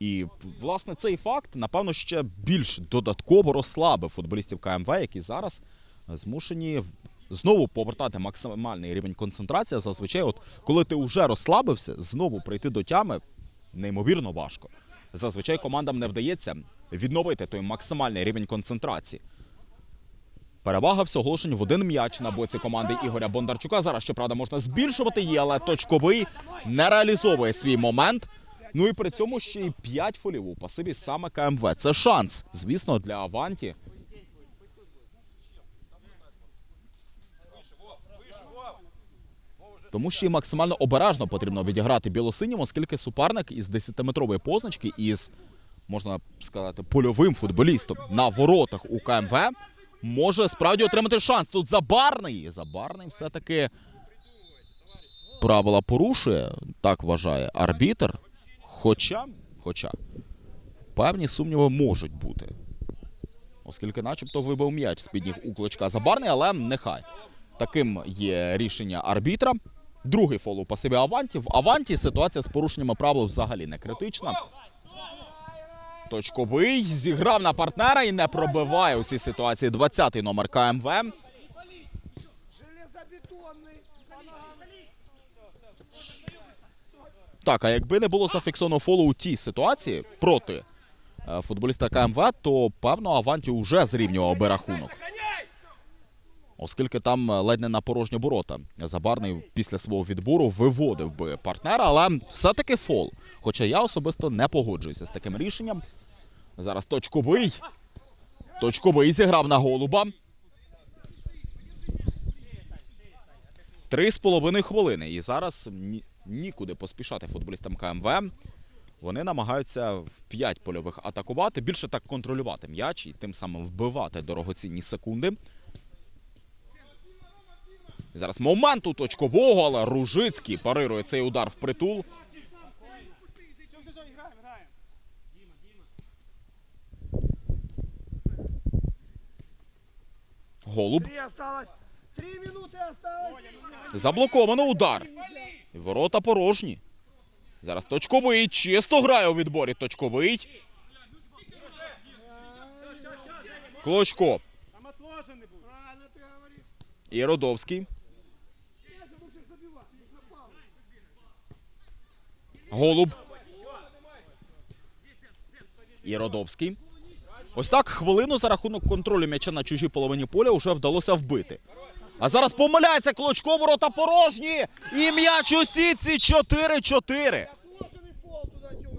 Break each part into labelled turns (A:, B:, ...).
A: І власне цей факт, напевно, ще більш додатково розслабив футболістів КМВ, які зараз змушені знову повертати максимальний рівень концентрації. Зазвичай, от коли ти вже розслабився, знову прийти до тями неймовірно важко. Зазвичай командам не вдається відновити той максимальний рівень концентрації. Перевага всього лише в один м'яч на боці команди Ігоря Бондарчука. Зараз, щоправда, можна збільшувати її, але точковий не реалізовує свій момент. Ну і при цьому ще й 5 фолів у пасиві саме КМВ. Це шанс, звісно, для Аванті. Тому що і максимально обережно потрібно відіграти білосинім, оскільки суперник із 10-метрової позначки із, можна сказати, польовим футболістом на воротах у КМВ може справді отримати шанс. Тут Забарний. Забарний все-таки правила порушує, так вважає арбітр. Хоча, хоча певні сумніви можуть бути. Оскільки начебто вибив м'яч з-під ніг у клочка Забарний, але нехай. Таким є рішення арбітра. Другий фол у пасиві Аванті. В Аванті ситуація з порушеннями правил взагалі не критична. Точковий зіграв на партнера і не пробиває у цій ситуації 20-й номер КМВ. Так, а якби не було зафіксовано фолу у тій ситуації проти е, футболіста КМВ, то певно Аванті вже зрівнював би рахунок. Оскільки там е, ледь не на порожні ворота. Забарний після свого відбору виводив би партнера, але все-таки фол. Хоча я особисто не погоджуюся з таким рішенням. Зараз точковий. Точковий зіграв на голуба. Три з половиною хвилини. І зараз нікуди поспішати футболістам КМВ. Вони намагаються в п'ять польових атакувати, більше так контролювати м'яч і тим самим вбивати дорогоцінні секунди. І Зараз момент у точкового, але Ружицький парирує цей удар в притул. Голуб. Заблоковано удар. І Ворота порожні. Зараз точковий. Чисто грає у відборі. Точковий. Клочко.
B: Там отложенный был. Правильно ты говоришь.
A: І Родовський.
B: Я же буду забивать. Нужно паузу.
A: Голуб. І Родовський. Ось так хвилину за рахунок контролю м'яча на чужій половині поля вже вдалося вбити. А зараз помиляється Клочко, ворота порожні. І м'яч у сітці 4-4.
B: Отложенный фол туда тёмный.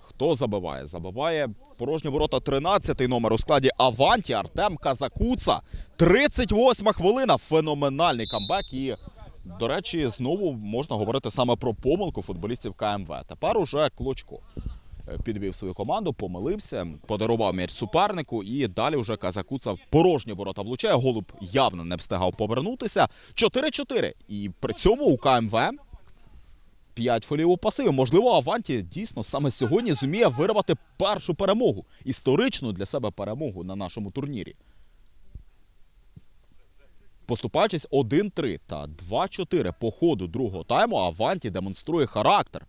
A: Хто забиває? Забиває порожні ворота 13-й номер у складі Аванті Артем Казакуца. 38 хвилина. Феноменальний камбек. І, до речі, знову можна говорити саме про помилку футболістів КМВ. Тепер уже Клочко е, підвів свою команду, помилився, подарував м'яч супернику, і далі вже Казакуца в порожні ворота влучає. Голуб явно не встигав повернутися. 4-4. І при цьому у КМВ 5 фолів у пасиві. Можливо, Аванті дійсно саме сьогодні зуміє вирвати першу перемогу, історичну для себе перемогу на нашому турнірі. Поступаючись 1-3 та 2-4 по ходу другого тайму, Аванті демонструє характер.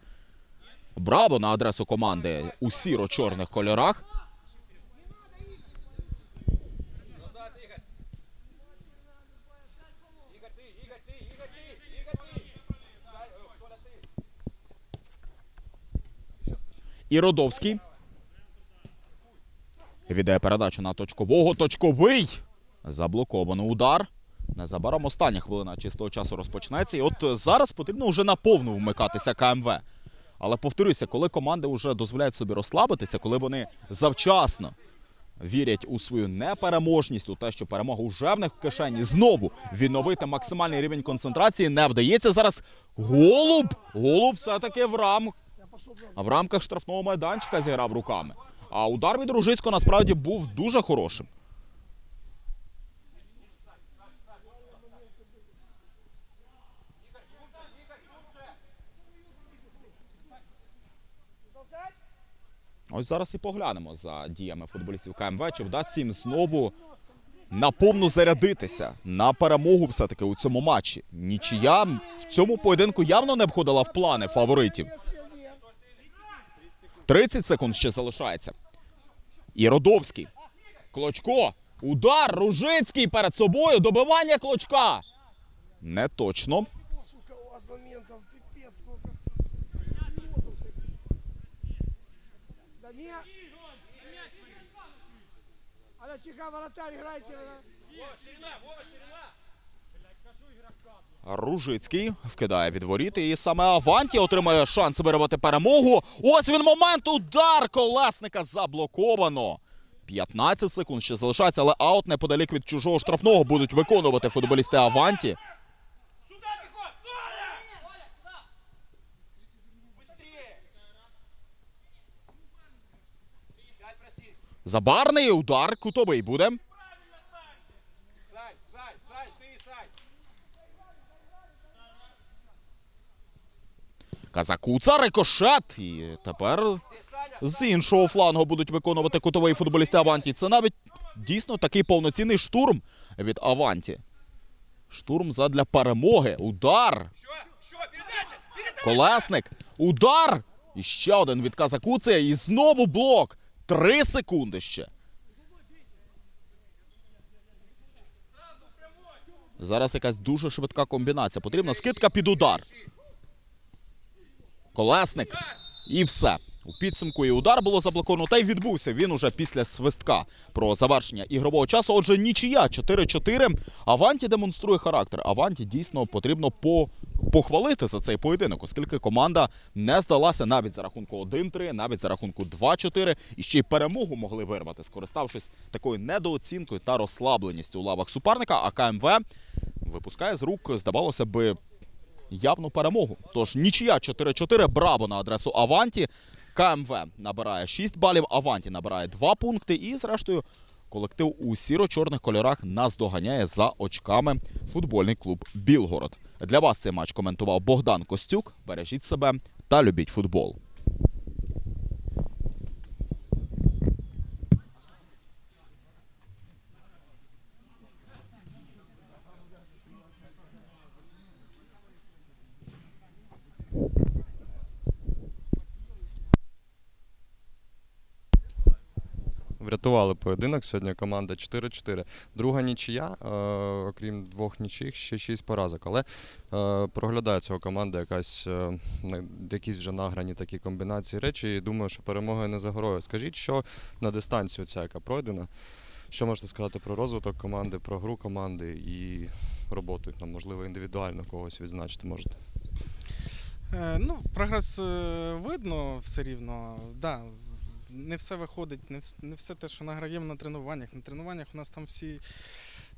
A: Браво на адресу команди у сіро-чорних кольорах. І Родовський. Віддає передачу на точкового. Точковий. Заблоковано удар. Незабаром остання хвилина чистого часу розпочнеться. І от зараз потрібно вже наповну вмикатися КМВ. Але повторюся, коли команди вже дозволяють собі розслабитися, коли вони завчасно вірять у свою непереможність, у те, що перемога вже в них в кишені, знову відновити максимальний рівень концентрації не вдається. Зараз голуб. Голуб все-таки в рам... В рамках штрафного майданчика зіграв руками. А удар від Ружицького насправді був дуже хорошим. Ось зараз і поглянемо за діями футболістів КМВ, чи вдасться їм знову наповну зарядитися на перемогу все-таки у цьому матчі. Нічия в цьому поєдинку явно не входила в плани фаворитів.
B: Если
A: 30 секунд ще залишається. І Родовський. Клочко. Удар. Ружицький перед собою. Добивання клочка. Не точно.
B: Не. Она тихо, вратарь, играйте.
A: Ружицький вкидає від воріт, і саме Аванті отримає шанс вирвати перемогу. Ось він момент. Удар колесника заблоковано. 15 секунд ще залишається, але аут неподалік від чужого штрафного будуть виконувати футболісти Аванті. Забарний удар кутовий буде. Казакуца, рикошет. І тепер з іншого флангу будуть виконувати кутовий футболісти Аванті. Це навіть дійсно такий повноцінний штурм від Аванті. Штурм задля перемоги. Удар. Колесник. Удар. І ще один від Казакуція. І знову блок. Три секунди ще. Зараз якась дуже швидка комбінація. Потрібна скидка під удар. Колесник. І все. У підсумку і удар було заблоковано, та й відбувся він уже після свистка про завершення ігрового часу. Отже, нічия 4-4. Аванті демонструє характер. Аванті дійсно потрібно по... похвалити за цей поєдинок, оскільки команда не здалася навіть за рахунку 1-3, навіть за рахунку 2-4. І ще й перемогу могли вирвати, скориставшись такою недооцінкою та розслабленістю у лавах суперника. А КМВ випускає з рук, здавалося би, явну перемогу. Тож нічия 4-4, браво на адресу Аванті. КМВ набирає 6 балів, Аванті набирає 2 пункти. І, зрештою, колектив у сіро-чорних кольорах наздоганяє за очками футбольний клуб Білгород. Для вас цей матч коментував Богдан Костюк. Бережіть себе та любіть футбол.
C: Врятували поєдинок сьогодні команда 4-4. Друга нічия, е, окрім двох нічих, ще 6 поразок. Але е, проглядається у команди якась, е, якісь вже награні такі комбінації речі. І думаю, що перемога не за горою. Скажіть, що на дистанцію ця, яка пройдена, що можете сказати про розвиток команди, про гру команди і роботу, там, можливо, індивідуально когось відзначити можете.
D: Ну, прогрес видно все рівно. Да, не все виходить, не, не все те, що награємо на тренуваннях. На тренуваннях у нас там всі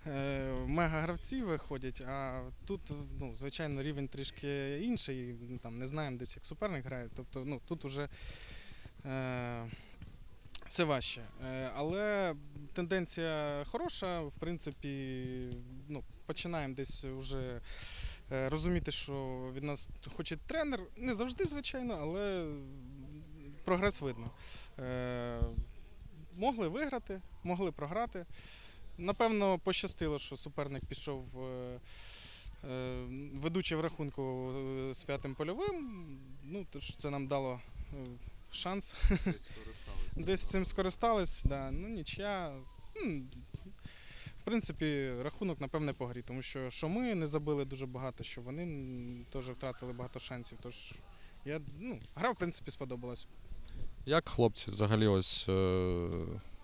D: е, мега-гравці виходять, а тут, ну, звичайно, рівень трішки інший. ну, Там, не знаємо десь, як суперник грає. Тобто, ну, тут уже е, все важче. Е, але тенденція хороша, в принципі, ну, починаємо десь вже е, розуміти, що від нас хоче тренер. Не завжди, звичайно, але прогрес видно. Е, Могли виграти, могли програти. Напевно, пощастило, що суперник пішов е, е, ведучий в рахунку з п'ятим польовим. Ну, тож це нам дало шанс. Десь цим скористались, да. ну нічия. В принципі, рахунок, напевне, по грі, тому що, що ми не забили дуже багато, що вони теж втратили багато шансів. Тож я, ну, гра, в принципі, сподобалась.
C: Як хлопці взагалі ось е,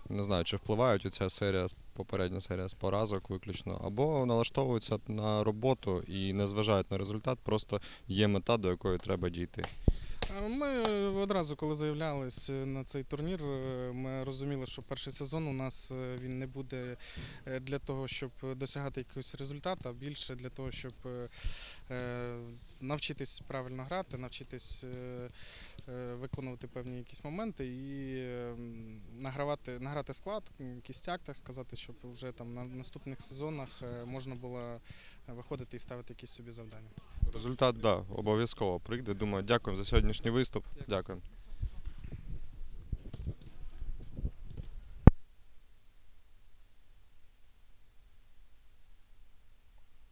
C: не знаю, чи впливають у ця серія, попередня серія з поразок виключно, або налаштовуються на роботу і не зважають на результат, просто є мета, до якої треба дійти.
D: Ми одразу, коли заявлялись е, на цей турнір, е, ми розуміли, що перший сезон у нас е, він не буде для того, щоб досягати якогось результату, а більше для того, щоб навчитись правильно грати, навчитись виконувати певні якісь моменти і е, награвати, награти склад, кістяк, так сказати, щоб вже там на наступних сезонах можна було виходити і ставити якісь собі завдання.
C: Результат, так, да, обов'язково прийде. Думаю, дякую за сьогоднішній виступ. Дякую.